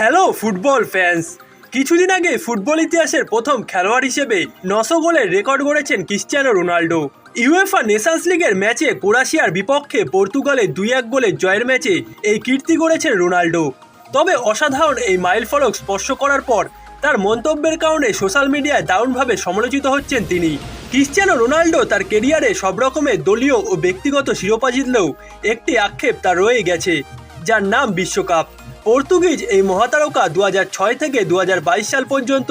Hello football fans কিছুদিন আগে football ইতিহাসের প্রথম খেলোয়াড় হিসেবে নশো গোলের রেকর্ড গড়েছেন ক্রিশ্চিয়ানো রোনাল্ডো। ইউএফা নেশনস লিগের ম্যাচে ক্রোয়েশিয়ার বিপক্ষে পর্তুগালের দুই এক গোলের জয়ের ম্যাচে এই কীর্তি গড়েছেন রোনাল্ডো। তবে অসাধারণ এই মাইল ফলক স্পর্শ করার পর তার মন্তব্যের কারণে সোশ্যাল মিডিয়ায় দারুণভাবে সমালোচিত হচ্ছেন তিনি। ক্রিশ্চিয়ানো রোনাল্ডো তার কেরিয়ারে সব রকমের দলীয় ও ব্যক্তিগত শিরোপা জিতলেও একটি আক্ষেপ তার রয়ে গেছে, যার নাম বিশ্বকাপ। পর্তুগিজ এই মহাতারকা দু থেকে দু হাজার বাইশ সাল পর্যন্ত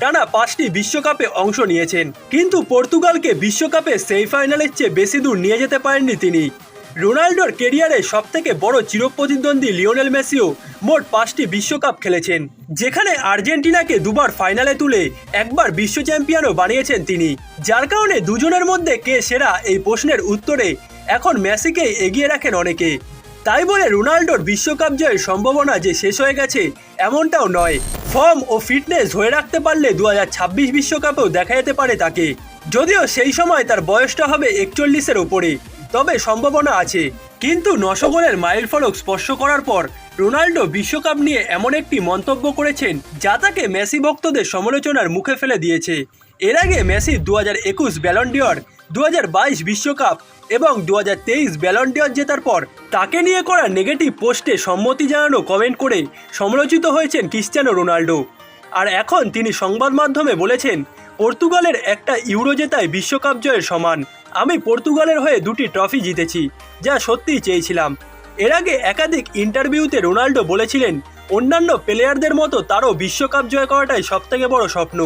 টানা পাঁচটি বিশ্বকাপে অংশ নিয়েছেন। কিন্তু পর্তুগালকে বিশ্বকাপে সেমিফাইনালের চেয়ে বেশি দূর নিয়ে যেতে পারেননি তিনি। রোনাল্ডোর কেরিয়ারে সবথেকে বড় চিরপ্রতিদ্বন্দ্বী লিওনেল মেসিও মোট পাঁচটি বিশ্বকাপ খেলেছেন, যেখানে আর্জেন্টিনাকে দুবার ফাইনালে তুলে একবার বিশ্ব চ্যাম্পিয়নও বানিয়েছেন তিনি। যার কারণে দুজনের মধ্যে কে সেরা এই প্রশ্নের উত্তরে এখন মেসিকেই এগিয়ে রাখেন অনেকে। তাই বলে রোনাল্ডোর বিশ্বকাপ জয়ের সম্ভাবনা যে শেষ হয়ে গেছে, এমনটাও নয়। ফর্ম ও ফিটনেস ধরে রাখতে পারলে দু বিশ্বকাপেও দেখা যেতে পারে তাকে। যদিও সেই সময় তার বয়সটা হবে একচল্লিশের ওপরে, তবে সম্ভাবনা আছে। কিন্তু নশো গোলের মাইল ফলক স্পর্শ করার পর, রোনাল্ডো বিশ্বকাপ নিয়ে এমন একটি মন্তব্য করেছেন, যা তাকে মেসি ভক্তদের সমালোচনার মুখে ফেলে দিয়েছে। এর আগে মেসি দু হাজার একুশ ব্যালন্ডিয়র দু বিশ্বকাপ এবং দু হাজার তেইশ ব্যালন্ডিয়র জেতার পর তাকে নিয়ে করা নেগেটিভ পোস্টে সম্মতি জানানো, কমেন্ট করে সমালোচিত হয়েছেন ক্রিশ্চিয়ানো রোনাল্ডো আর এখন তিনি সংবাদ মাধ্যমে বলেছেন, পর্তুগালের একটা ইউরো জেতায় বিশ্বকাপ জয়ের সমান। আমি পর্তুগালের হয়ে দুটি ট্রফি জিতেছি, যা সত্যিই চেয়েছিলাম। এর আগে একাধিক ইন্টারভিউতে রোনাল্ডো বলেছিলেন অন্যান্য প্লেয়ারদের মতো তারও বিশ্বকাপ জয় করাটাই সবথেকে বড় স্বপ্ন।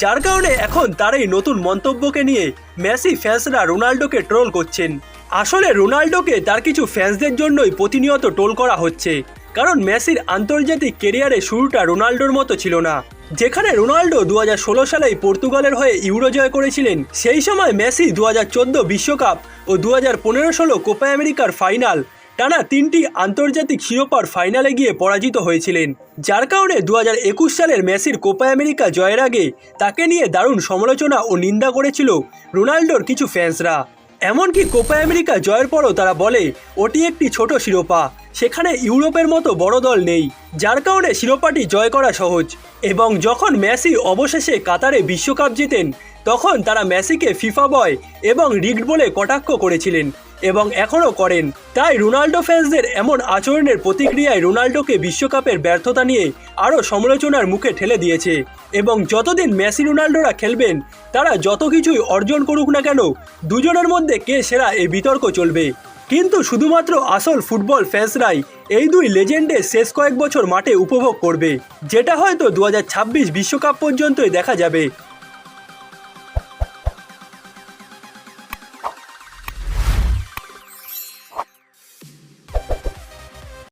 যার কারণে এখন তার এই নতুন মন্তব্যকে নিয়ে মেসি ফ্যান্সরা রোনাল্ডোকে ট্রোল করছেন। আসলে রোনাল্ডোকে তার কিছু ফ্যান্সদের জন্যই প্রতিনিয়ত ট্রোল করা হচ্ছে। কারণ মেসির আন্তর্জাতিক কেরিয়ারে শুরুটা রোনাল্ডোর মতো ছিল না। যেখানে রোনাল্ডো দু সালেই পর্তুগালের হয়ে ইউরো জয় করেছিলেন, সেই সময় মেসি দু বিশ্বকাপ ও দু হাজার পনেরো ষোলো কোপা আমেরিকার ফাইনাল টানা তিনটি আন্তর্জাতিক শিরোপার ফাইনালে গিয়ে পরাজিত হয়েছিলেন। যার কারণে দু সালের মেসির কোপা আমেরিকা জয়ের আগে তাকে নিয়ে দারুণ সমালোচনা ও নিন্দা করেছিল রোনাল্ডোর কিছু ফ্যান্সরা। এমনকি কোপা আমেরিকা জয়ের পরও তারা বলে, ওটি একটি ছোট শিরোপা। সেখানে ইউরোপের মতো বড় দল নেই। যার কারণে শিরোপাটি জয় করা সহজ। এবং যখন মেসি অবশেষে কাতারে বিশ্বকাপ জিতেন, তখন তারা মেসিকে ফিফা বয় এবং রিগড বলে কটাক্ষ করেছিলেন। এবং এখনও করেন। তাই রোনাল্ডো ফ্যান্সদের এমন আচরণের প্রতিক্রিয়ায় রোনাল্ডোকে বিশ্বকাপের ব্যর্থতা নিয়ে আরও সমালোচনার মুখে ঠেলে দিয়েছে। এবং যতদিন মেসি রোনাল্ডোরা খেলবেন, তারা যত কিছুই অর্জন করুক না কেন, দুজনের মধ্যে কে সেরা এই বিতর্ক চলবে। কিন্তু শুধুমাত্র আসল ফুটবল ফ্যান্সরাই এই দুই লেজেন্ডের শেষ কয়েক বছর মাঠে উপভোগ করবে। যেটা হয়তো দু বিশ্বকাপ পর্যন্তই দেখা যাবে।